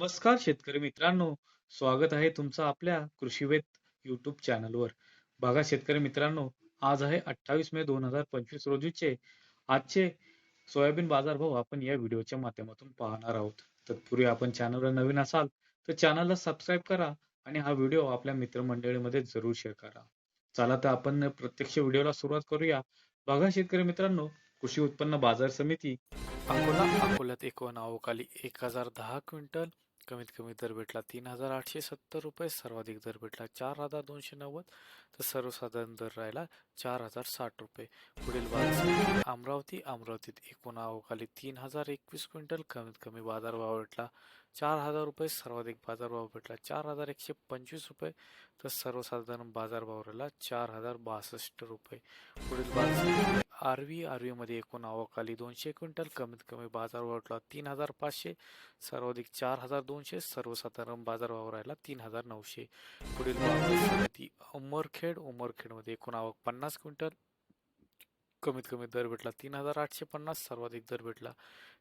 नमस्कार शेतकरी मित्रांनो. स्वागत आहे तुमचं आपल्या कृषीवेद युट्यूब चॅनलवर बघा शेतकरी मित्रांनो आज आहे अठ्ठावीस मे दोन हजार पंचवीस रोजीचे आजचे सोयाबीन बाजारभाव आपण या व्हिडिओच्या माध्यमातून पाहणार आहोत. तत्पूर्वी आपण चॅनलवर नवीन असाल तर चॅनलला सबस्क्राईब करा आणि हा व्हिडिओ आपल्या मित्रमंडळीमध्ये जरूर शेअर करा. चला तर आपण प्रत्यक्ष व्हिडिओला सुरुवात करूया. बघा शेतकरी मित्रांनो कृषी उत्पन्न बाजार समिती अकोला अकोल्यात एकूण अवकाली एक हजार दहा क्विंटल कमीत कमी दर भेटला तीन हजार आठशे सत्तर रुपये सर्वाधिक दर भेटला चार हजार दोनशे नव्वद तर सर्वसाधारण दर राहिला चार हजार साठ रुपये. पुढील बाजार अमरावती अमरावतीत एकूण आवकाली तीन हजार एकवीस क्विंटल कमीत कमी बाजारभाव भेटला चार हजार रुपये सर्वाधिक बाजारभाव भेटला चार हजार एकशे पंचवीस रुपये तर सर्वसाधारण बाजारभाव राहिला चार हजार बासष्ट रुपये. पुढील बाजार आरवी आरवीमध्ये एकूण आवक आली. दोनशे क्विंटल कमीत कमी बाजार वाटला तीन हजार पाचशे सर्वाधिक चार हजार दोनशे सर्वसाधारण बाजारभाव राहिला तीन हजार नऊशे. पुढील बाजार उमरखेड. उमरखेडमध्ये एकूण आवक पन्नास क्विंटल कमीत कमी दर भेटला. तीन हजार आठशे पन्नास सर्वाधिक दर भेटला.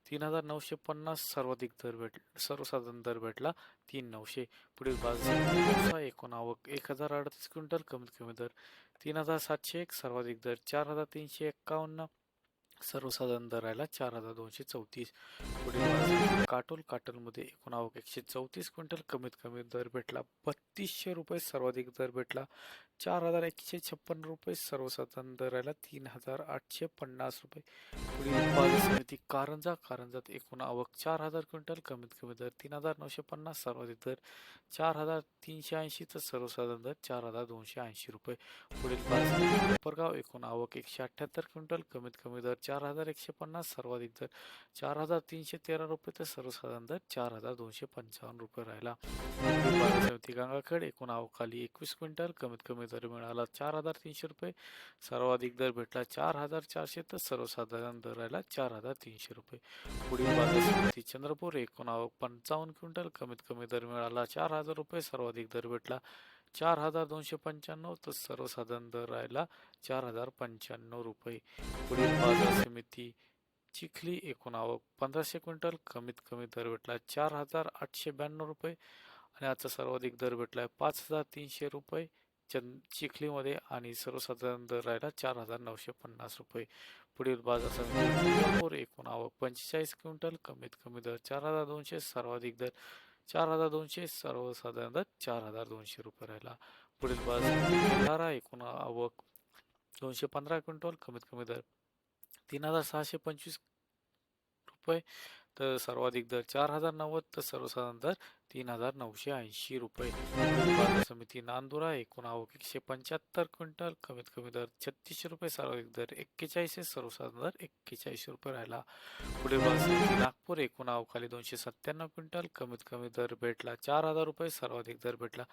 तीन हजार नऊशे पन्नास सर्वाधिक दर भेट सर्वसाधारण दर भेटला. तीन नऊशे. पुढील बाजार एकूण आवक एक हजार अडतीस क्विंटल कमीत कमी दर. तीन हजार सातशे एक सर्वाधिक दर. चार हजार तीनशे एक्कावन्न सर्वसाधारण दर राहिला. चार हजार दोनशे चौतीस. पुढील काटोल काटोलमध्ये एकूण आवक एकशे चौतीस क्विंटल कमीत कमी दर भेटला. बत्तीसशे रुपये सर्वाधिक दर भेटला. चार हजार एकशे छप्पन्न रुपये सर्वसाधारण दर राहिला तीन हजार आठशे पन्नास रुपये. पुढील उत्पादन समिती कारंजा कारंजात एकूण आवक चार हजार क्विंटल कमीत कमी दर तीन हजार नऊशे पन्नास सर्वाधिक दर चार हजार तीनशे ऐंशी तर सर्वसाधारण दर चार हजार दोनशे ऐंशी रुपये. पुढील कोपरगाव एकूण आवक एकशे अठ्ठ्याहत्तर क्विंटल कमीत कमी दर चार हजार एकशे पन्नास सर्वाधिक दर चार हजार तीनशे तेरा रुपये तर सर्वसाधारण दर चार हजार दोनशे पंचावन्न रुपये राहिला. समिती गंगाखेड एकूण आवकाली एकवीस क्विंटल कमीत कमी दर मिळाला चार हजार तीनशे रुपये. सर्वाधिक दर भेटला चार हजार चारशे तर सर्वसाधारण दर राहिला चार हजार तीनशे रुपये. पुढील बाजार समिती चंद्रपूर एकूण पंचावन्न क्विंटल कमीत कमी दर मिळाला चार हजार रुपये. सर्वाधिक दर भेटला चार हजार दोनशे पंच्याण्णव तर सर्वसाधारण दर राहिला चार हजार पंच्याण्णव रुपये. पुढील बाजार समिती चिखली एकूण आवक पंधराशे क्विंटल कमीत कमी दर भेटला चार हजार आठशे ब्याण्णव रुपये. आणि आजचा सर्वाधिक दर भेटला आहे पाच हजार तीनशे रुपये. चंद चिखलीमध्ये आणि सर्वसाधारण दर राहिला चार हजार नऊशे पन्नास रुपये. पुढील बाजार समिती एकूण आवक पंचेचाळीस क्विंटल कमीत कमी दर चार हजार दोनशे सर्वाधिक दर चार हजार दोनशे सर्वसाधारण दर चार हजार दोनशे रुपये राहिला. पुढील बाजार एकूण आवक दोनशे पंधरा क्विंटल कमीत कमी दर तीन हजार सहाशे पंचवीस रुपये तर सर्वाधिक दर चार हजार नव्वद तर सर्वसाधारण दर तीन हजार नऊशे ऐंशी रुपये. बाजार समिती नांदुरा एकूण आवक एकशे पंच्याहत्तर क्विंटल कमीत कमी दर छत्तीसशे रुपये सर्वाधिक दर एक्केचाळीसशे सर्वसाधारण दर एक्केचाळीसशे रुपये राहिला. पुढे बाजार समिती नागपूर एकूण आवकाली दोनशे सत्त्याण्णव क्विंटल कमीत कमी दर भेटला चार हजार रुपये सर्वाधिक दर भेटला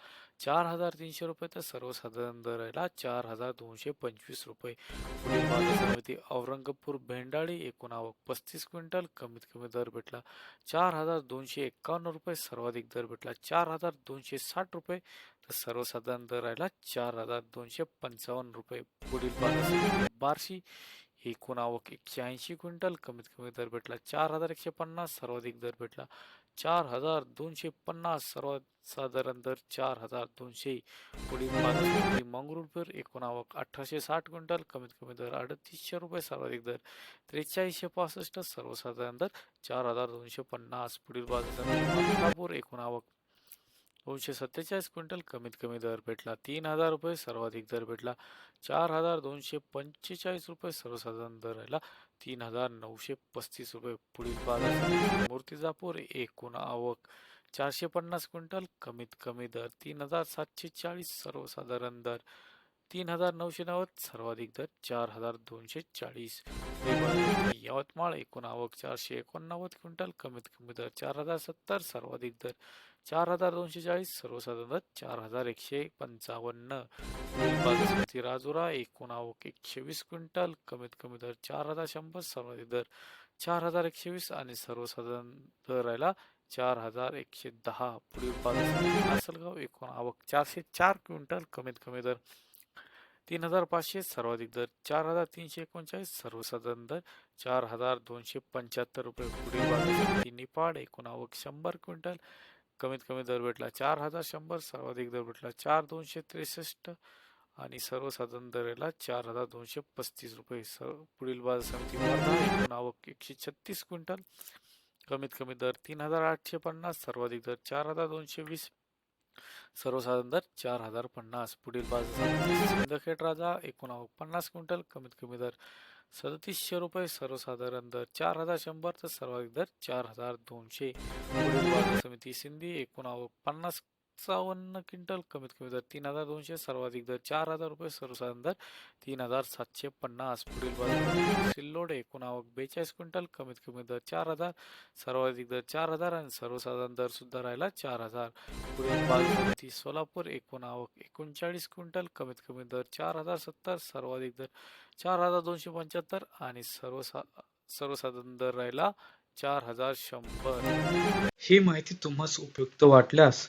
चार हजार तीनशे रुपये तर सर्वसाधारण दर राहिला चार हजार दोनशे पंचवीस रुपये. पुढे बाजार समिती औरंगापूर भेंडाळी एकूण आवक पस्तीस क्विंटल कमीत कमी दर भेटला चार हजार दोनशे एक्कावन्न रुपये सर्वाधिक दर भेटला चार हजार दोनशे साठ रुपये. तर सर्वसाधारण दर राहिला चार हजार दोनशे पंचावन्न रुपये. पुढील बारशी बार्शी. एकूण आवक एकशे ऐंशी क्विंटल कमीत कमी दर भेटला चार हजार एकशे पन्नास सर्वाधिक दर भेटला चार हजार दोनशे पन्नास सर्वात साधारण दर चार हजार दोनशे. पुढील बाजार समिती एकूण आवक अठराशे साठ क्विंटल कमीत कमी दर अडतीसशे रुपये सर्वाधिक दर त्रेचाळीसशे पासष्ट सर्वसाधारण दर चार हजार दोनशे पन्नास. पुढील बाजार मलकापूर एकूण आवक दोनशे सत्तेचाळीस क्विंटल कमीत कमी दर भेटला. तीन हजार रुपये सर्वाधिक दर भेटला. चार हजार दोनशे पंचेचाळीस रुपये सर्वसाधारण दर राहिला. तीन हजार नऊशे पस्तीस रुपये पुढील बाजार मूर्तिजापूर एकूण आवक चारशे पन्नास क्विंटल कमीत कमी दर. तीन हजार सातशे चाळीस सर्वसाधारण दर. तीन हजार नऊशे नव्वद सर्वाधिक दर. चार हजार दोनशे चाळीस. यवतमाळ एकूण आवक चारशे एकोणनव्वद क्विंटल कमीत कमी दर. चार हजार सत्तर सर्वाधिक दर. चार हजार दोनशे चाळीस सर्वसाधारण दर चार हजार एकशे पंचावन्न. राजुरा एकूण आवक एकशे वीस क्विंटल कमीत कमी दर चार हजार शंभर सर्वाधिक दर चार हजार एकशे वीस आणि सर्वसाधारण दर राहिला चार हजार एकशे दहा. पुढील बाजार लासलगाव एकूण आवक चारशे चार क्विंटल कमीत कमी दर तीन हजार पाचशे सर्वाधिक दर चार हजार तीनशे एकोणचाळीस सर्वसाधारण दर चार हजार दोनशे पंच्याहत्तर रुपये. पुढील बाजार निपाड एकूण आवक शंभर क्विंटल कमीत कमी दर भेटला चार हजार शंभर सर्वाधिक दर भेटला चार दोनशे त्रेसष्ट आणि सर्वसाधारण दरेला चार हजार दोनशे पस्तीस रुपये. पुढील बाजार समिती आवक एकशे छत्तीस क्विंटल. कमीत कमी दर तीन हजार आठशे पन्नास सर्वाधिक दर चार हजार दोनशे वीस सर्वसाधारण दर चार हजार पन्नास. पुढील बाजार समिती राजा एकूण आवक पन्नास क्विंटल कमीत कमी दर सदतीसशे रुपये सर्वसाधारण दर चार हजार शंभर तर सर्वाधिक दर चार हजार दोनशे. समिती सिंधी एकूण आवक पन्नास पंचावन्न क्विंटल कमीत कमी दर तीन हजार दोनशे सर्वाधिक दर चार हजार रुपये सर्वसाधारण दर तीन हजार सातशे पन्नास पुढील बाजार सिल्लोड एकूण आवक बेचाळीस क्विंटल कमीत कमी दर चार हजार सर्वाधिक दर चार हजार आणि सर्वसाधारण दर सुद्धा राहिला चार हजार पुढील बाजार सोलापूर एकूण आवक एकोणचाळीस क्विंटल कमीत कमी दर चार हजार सत्तर सर्वाधिक दर चार हजार दोनशे पंच्याहत्तर आणि सर्वसा सर्वसाधारण दर राहिला चार हजार शंभर. ही माहिती तुम्हाला उपयुक्त वाटल्यास